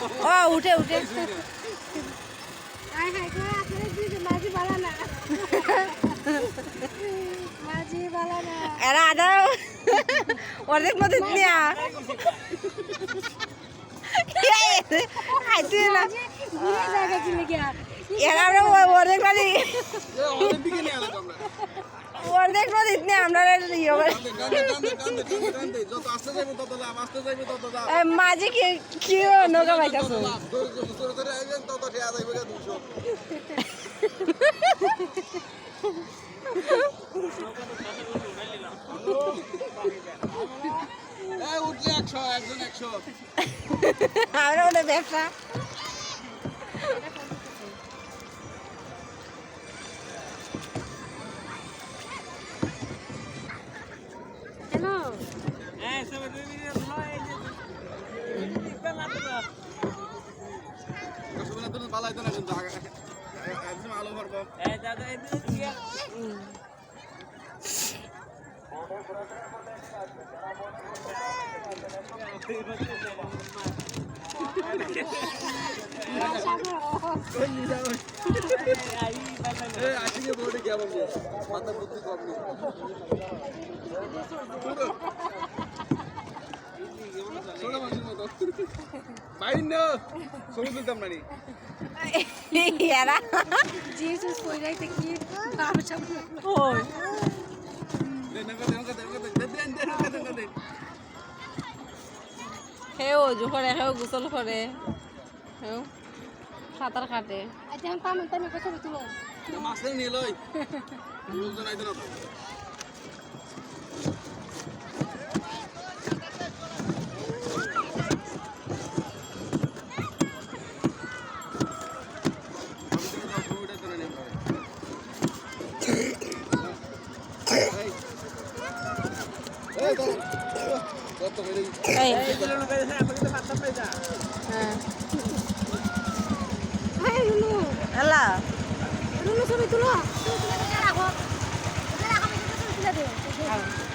ও উঠে উঠে। আয় করে আপনারা দুইজন মাঝি বালা না। মাঝি বালা না। এরা আদা অর্ধেক নদীত নিয়া খাইতে না। এরা আমরা ও- অর্ধেক নদী আমরা অর্ধেক নদীত নিয়ে আমরা ইয়ে মাঝে কি কি নৌকা পাইতাছো? লাভ ধরে ধরে আশিকে বোর্ডে কি আবার মাথা বুদ্ধি কম নেই সেও অজু করে সেও গোসল করে। সাঁতার কাটে। আজ আমি পামেন তুমি কত তুলো? মাছের নিয়ে লই লোকজন আইতো না ছবি তুলো রাখো রাখো